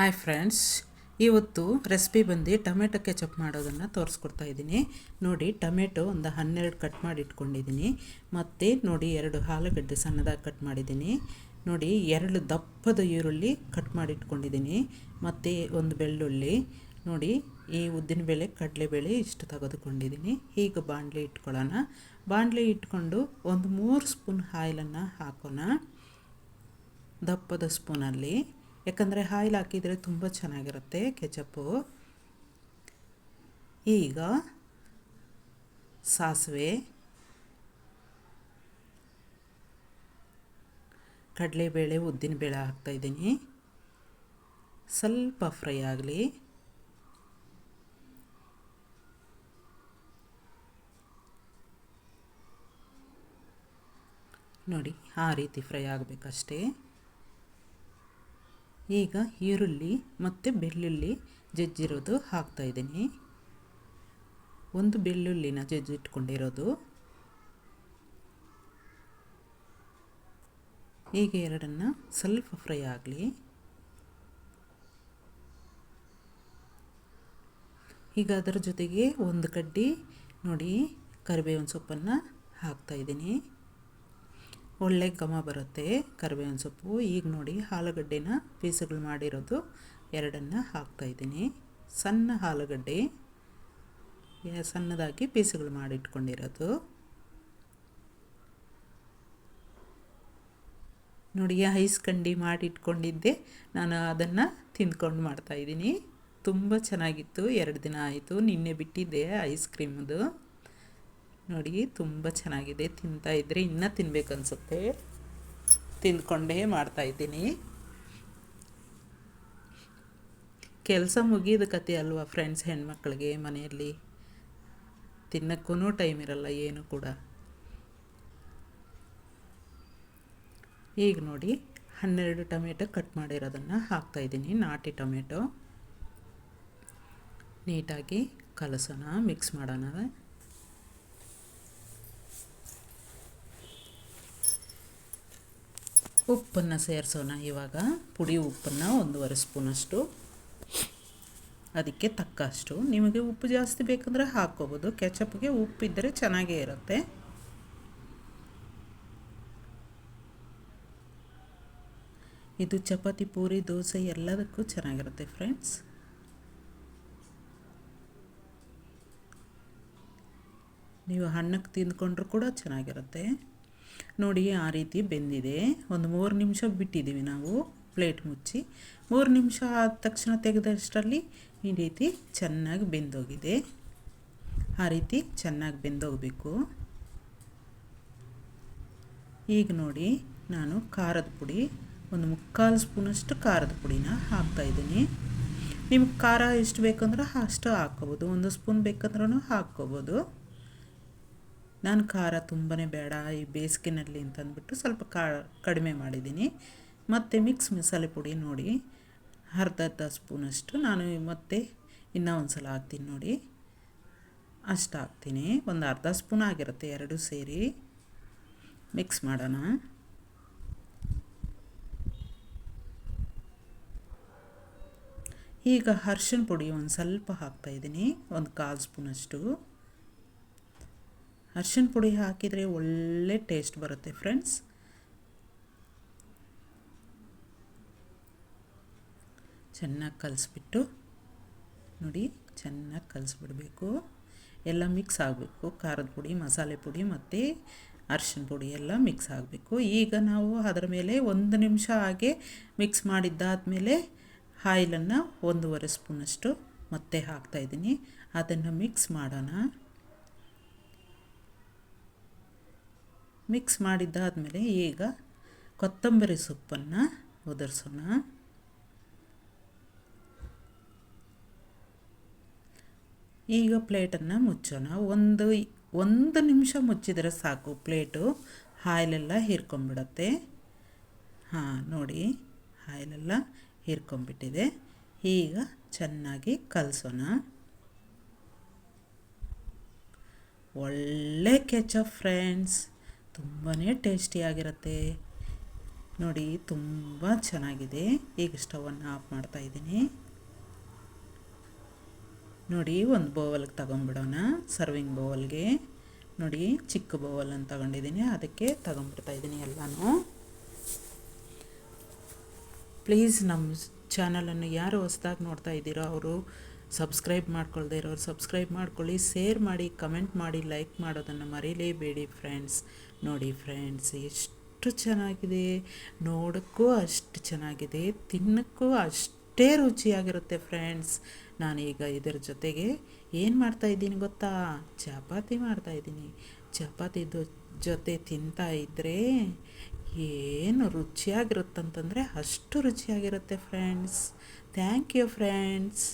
Hi friends ಇವತ್ತು recipe ಬಂದು tomato ketchup ಮಾಡೋದನ್ನು ತೋರಿಸ್ಕೊಡ್ತಾ ಇದ್ದೀನಿ. ನೋಡಿ ಟೊಮೆಟೊ ಒಂದು ಹನ್ನೆರಡು ಕಟ್ ಮಾಡಿ ಇಟ್ಕೊಂಡಿದ್ದೀನಿ. ಮತ್ತು ನೋಡಿ, ಎರಡು ಆಲೂಗಡ್ಡೆ ಸಣ್ಣದಾಗಿ ಕಟ್ ಮಾಡಿದ್ದೀನಿ. ನೋಡಿ, ಎರಡು ದಪ್ಪದ ಈರುಳ್ಳಿ ಕಟ್ ಮಾಡಿ ಇಟ್ಕೊಂಡಿದ್ದೀನಿ. ಮತ್ತು ಒಂದು ಬೆಳ್ಳುಳ್ಳಿ. ನೋಡಿ, ಈ ಉದ್ದಿನ ಉದ್ದಿನಬೇಳೆ ಕಡಲೆಬೇಳೆ ಇಷ್ಟು ತೆಗೆದುಕೊಂಡಿದ್ದೀನಿ. ಈಗ ಬಾಣಲೆ ಇಟ್ಕೊಳ್ಳೋಣ. ಬಾಣಲೆ ಇಟ್ಕೊಂಡು ಒಂದು ಮೂರು ಸ್ಪೂನ್ ಆಯಿಲನ್ನು ಹಾಕೋಣ. ದಪ್ಪದ ಸ್ಪೂನಲ್ಲಿ ಯಾಕಂದರೆ ಆಯಿಲ್ ಹಾಕಿದರೆ ತುಂಬ ಚೆನ್ನಾಗಿರುತ್ತೆ ಕೆಚಪ್ಪು. ಈಗ ಸಾಸಿವೆ, ಕಡಲೆಬೇಳೆ, ಉದ್ದಿನಬೇಳೆ ಹಾಕ್ತಾಯಿದ್ದೀನಿ ಸ್ವಲ್ಪ ಫ್ರೈ ಆಗಲಿ. ನೋಡಿ, ಆ ರೀತಿ ಫ್ರೈ ಆಗಬೇಕಷ್ಟೇ. ಈಗ ಈರುಳ್ಳಿ ಮತ್ತು ಬೆಳ್ಳುಳ್ಳಿ ಜಜ್ಜಿರೋದು ಹಾಕ್ತಾಯಿದ್ದೀನಿ ಒಂದು ಬೆಳ್ಳುಳ್ಳಿನ ಜಜ್ಜಿಟ್ಕೊಂಡಿರೋದು. ಈಗ ಎರಡನ್ನು ಸ್ವಲ್ಪ ಫ್ರೈ ಆಗಲಿ. ಈಗ ಅದರ ಜೊತೆಗೆ ಒಂದು ಕಡ್ಡಿ ನೋಡಿ ಕರಿಬೇವಿನ ಸೊಪ್ಪನ್ನು ಹಾಕ್ತಾಯಿದ್ದೀನಿ ಒಳ್ಳೆ ಘಮ ಬರುತ್ತೆ ಕರಿಬೇವಿನ ಸೊಪ್ಪು. ಈಗ ನೋಡಿ ಆಲೂಗಡ್ಡೆನ ಪೀಸುಗಳು ಮಾಡಿರೋದು. ಎರಡನ್ನು ಹಾಕ್ತಾಯಿದ್ದೀನಿ ಸಣ್ಣ ಆಲೂಗಡ್ಡೆ. ಸಣ್ಣದಾಗಿ ಪೀಸುಗಳು ಮಾಡಿಟ್ಕೊಂಡಿರೋದು. ನೋಡಿ ಐಸ್ ಕಂಡಿ ಮಾಡಿಟ್ಕೊಂಡಿದ್ದೆ. ನಾನು ಅದನ್ನು ತಿಂದ್ಕೊಂಡು ಮಾಡ್ತಾಯಿದ್ದೀನಿ ತುಂಬ ಚೆನ್ನಾಗಿತ್ತು. ಎರಡು ದಿನ ಆಯಿತು. ನಿನ್ನೆ ಬಿಟ್ಟಿದ್ದೆ ಐಸ್ ಕ್ರೀಮದು. ನೋಡಿ, ತುಂಬ ಚೆನ್ನಾಗಿದೆ. ತಿಂತಾ ಇದ್ರೆ ಇನ್ನೂ ತಿನ್ಬೇಕು ಅನಿಸುತ್ತೆ. ತಿಂದ್ಕೊಂಡೇ ಮಾಡ್ತಾಯಿದ್ದೀನಿ ಕೆಲಸ ಮುಗಿದ ಕತೆ ಅಲ್ವಾ ಫ್ರೆಂಡ್ಸ್ ಹೆಣ್ಮಕ್ಳಿಗೆ ಮನೆಯಲ್ಲಿ? ತಿನ್ನಕ್ಕೂ ಟೈಮ್ ಇರಲ್ಲ, ಏನು ಕೂಡ. ಈಗ ನೋಡಿ, ಹನ್ನೆರಡು ಟೊಮೆಟೊ ಕಟ್ ಮಾಡಿರೋದನ್ನು ಹಾಕ್ತಾಯಿದ್ದೀನಿ ನಾಟಿ ಟೊಮೆಟೊ. ನೀಟಾಗಿ ಕಲಸೋಣ ಮಿಕ್ಸ್ ಮಾಡೋಣ. ಉಪ್ಪನ್ನು ಸೇರಿಸೋಣ ಇವಾಗ. ಪುಡಿ ಉಪ್ಪನ್ನು ಒಂದೂವರೆ ಸ್ಪೂನಷ್ಟು ಅದಕ್ಕೆ ತಕ್ಕಷ್ಟು. ನಿಮಗೆ ಉಪ್ಪು ಜಾಸ್ತಿ ಬೇಕಂದರೆ ಹಾಕ್ಕೋಬೋದು. ಕೆಚಪ್ಗೆ ಉಪ್ಪಿದ್ದರೆ ಚೆನ್ನಾಗೇ ಇರುತ್ತೆ. ಇದು ಚಪಾತಿ, ಪೂರಿ, ದೋಸೆ ಎಲ್ಲದಕ್ಕೂ ಚೆನ್ನಾಗಿರುತ್ತೆ ಫ್ರೆಂಡ್ಸ್. ನೀವು ಹಣ್ಣಕ್ಕೆ ತಿಂದ್ಕೊಂಡ್ರೂ ಕೂಡ ಚೆನ್ನಾಗಿರುತ್ತೆ. ನೋಡಿ ಆ ರೀತಿ ಬೆಂದಿದೆ. ಒಂದು ಮೂರು ನಿಮಿಷ ಬಿಟ್ಟಿದ್ದೀವಿ ನಾವು ಪ್ಲೇಟ್ ಮುಚ್ಚಿ. ಮೂರು ನಿಮಿಷ ಆದ ತಕ್ಷಣ ತೆಗೆದಷ್ಟರಲ್ಲಿ ಈ ರೀತಿ ಚೆನ್ನಾಗಿ ಬೆಂದೋಗಿದೆ. ಆ ರೀತಿ ಚೆನ್ನಾಗಿ ಬೆಂದೋಗಬೇಕು. ಈಗ ನೋಡಿ ನಾನು ಖಾರದ ಪುಡಿ, ಒಂದು ಮುಕ್ಕಾಲು ಸ್ಪೂನಷ್ಟು ಖಾರದ ಪುಡಿನ ಹಾಕ್ತಾಯಿದ್ದೀನಿ ನಿಮ್ಗೆ ಖಾರ ಎಷ್ಟು ಬೇಕಂದ್ರೆ ಅಷ್ಟು ಹಾಕ್ಕೋಬೋದು. ಒಂದು ಸ್ಪೂನ್ ಬೇಕಂದ್ರೂ ಹಾಕ್ಕೋಬೋದು. ನಾನು ಖಾರ ತುಂಬಾ ಬೇಡ ಈ ಬೇಸಿಗೆನಲ್ಲಿ ಅಂತಂದ್ಬಿಟ್ಟು ಸ್ವಲ್ಪ ಕಾ ಕಡಿಮೆ ಮಾಡಿದ್ದೀನಿ. ಮತ್ತು ಮಿಕ್ಸ್ ಮಸಾಲೆ ಪುಡಿ ನೋಡಿ, ಅರ್ಧ ಅರ್ಧ ಸ್ಪೂನಷ್ಟು ನಾನು ಮತ್ತೆ ಇನ್ನೂ ಒಂದು ಸಲ ಹಾಕ್ತೀನಿ ನೋಡಿ. ಅಷ್ಟು ಹಾಕ್ತೀನಿ, ಒಂದು ಅರ್ಧ ಸ್ಪೂನ್ ಆಗಿರುತ್ತೆ ಎರಡು ಸೇರಿ. ಮಿಕ್ಸ್ ಮಾಡೋಣ. ಈಗ ಅರ್ಶಿನ ಪುಡಿ ಒಂದು ಸ್ವಲ್ಪ ಹಾಕ್ತಾಯಿದ್ದೀನಿ ಒಂದು ಕಾಲು ಸ್ಪೂನಷ್ಟು. ಅರ್ಶಿನ ಪುಡಿ ಹಾಕಿದರೆ ಒಳ್ಳೆ ಟೇಸ್ಟ್ ಬರುತ್ತೆ ಫ್ರೆಂಡ್ಸ್ ಚೆನ್ನಾಗಿ ಕಲಿಸ್ಬಿಟ್ಟು, ನೋಡಿ ಚೆನ್ನಾಗಿ ಕಲಿಸ್ಬಿಡಬೇಕು. ಎಲ್ಲ ಮಿಕ್ಸ್ ಆಗಬೇಕು. ಖಾರದ ಪುಡಿ, ಮಸಾಲೆ ಪುಡಿ ಮತ್ತು ಅರ್ಶಿನ ಪುಡಿ ಎಲ್ಲ ಮಿಕ್ಸ್ ಆಗಬೇಕು. ಈಗ ನಾವು ಅದರ ಮೇಲೆ ಒಂದು ನಿಮಿಷ ಹಾಗೆ ಮಿಕ್ಸ್ ಮಾಡಿದ್ದಾದಮೇಲೆ ಆಯಿಲನ್ನು ಒಂದೂವರೆ ಸ್ಪೂನಷ್ಟು ಮತ್ತೆ ಹಾಕ್ತಾಯಿದ್ದೀನಿ ಅದನ್ನು ಮಿಕ್ಸ್ ಮಾಡೋಣ. ಮಿಕ್ಸ್ ಮಾಡಿದ್ದಾದಮೇಲೆ ಈಗ ಕೊತ್ತಂಬರಿ ಸೊಪ್ಪನ್ನು ಉದುರಿಸೋಣ ಈಗ ಪ್ಲೇಟನ್ನು ಮುಚ್ಚೋಣ. ಒಂದು ಒಂದು ನಿಮಿಷ ಮುಚ್ಚಿದರೆ ಸಾಕು ಪ್ಲೇಟು. ಹಾಯಲೆಲ್ಲ ಹೀರ್ಕೊಂಬಿಡತ್ತೆ ಹಾಂ, ನೋಡಿ, ಹಾಯಲೆಲ್ಲ ಹೀರ್ಕೊಂಬಿಟ್ಟಿದೆ ಈಗ ಚೆನ್ನಾಗಿ ಕಲಸೋಣ. ಒಳ್ಳೆ ಕೆಚಪ್, ಫ್ರೆಂಡ್ಸ್. ತುಂಬಾ ಟೇಸ್ಟಿಯಾಗಿರುತ್ತೆ ನೋಡಿ, ತುಂಬ ಚೆನ್ನಾಗಿದೆ. ಈಗ ಸ್ಟವನ್ನು ಆಫ್ ಮಾಡ್ತಾ ಇದ್ದೀನಿ. ನೋಡಿ, ಒಂದು ಬೌಲ್ಗೆ ತಗೊಂಬಿಡೋಣ ಸರ್ವಿಂಗ್ ಬೌಲ್ಗೆ ನೋಡಿ, ಚಿಕ್ಕ ಬೌಲನ್ನು ತಗೊಂಡಿದ್ದೀನಿ. ಅದಕ್ಕೆ ತಗೊಂಬಿಡ್ತಾ ಇದ್ದೀನಿ ಎಲ್ಲನೂ. ಪ್ಲೀಸ್ ನಮ್ಮ ಚಾನಲನ್ನು ಯಾರು ಹೊಸ್ದಾಗಿ ನೋಡ್ತಾ ಇದ್ದೀರೋ ಅವರು ಸಬ್ಸ್ಕ್ರೈಬ್ ಮಾಡ್ಕೊಳ್ದೇ ಇರೋರು ಸಬ್ಸ್ಕ್ರೈಬ್ ಮಾಡ್ಕೊಳ್ಳಿ, ಶೇರ್ ಮಾಡಿ, ಕಮೆಂಟ್ ಮಾಡಿ, ಲೈಕ್ ಮಾಡೋದನ್ನು ಮರೀಲೇಬೇಡಿ ಫ್ರೆಂಡ್ಸ್. ನೋಡಿ ಫ್ರೆಂಡ್ಸ್, ಎಷ್ಟು ಚೆನ್ನಾಗಿದೆ. ನೋಡೋಕ್ಕೂ ಅಷ್ಟು ಚೆನ್ನಾಗಿದೆ, ತಿನ್ನೋಕ್ಕೂ ಅಷ್ಟೇ ರುಚಿಯಾಗಿರುತ್ತೆ ಫ್ರೆಂಡ್ಸ್. ನಾನೀಗ ಇದರ ಜೊತೆಗೆ ಏನು ಮಾಡ್ತಾಯಿದ್ದೀನಿ ಗೊತ್ತಾ? ಚಪಾತಿ ಮಾಡ್ತಾಯಿದ್ದೀನಿ ಚಪಾತಿ ಜೊತೆ ತಿಂತಾ ಇದ್ದರೆ ಏನು ರುಚಿಯಾಗಿರುತ್ತಂತಂದರೆ ಅಷ್ಟು ರುಚಿಯಾಗಿರುತ್ತೆ ಫ್ರೆಂಡ್ಸ್. Thank you friends.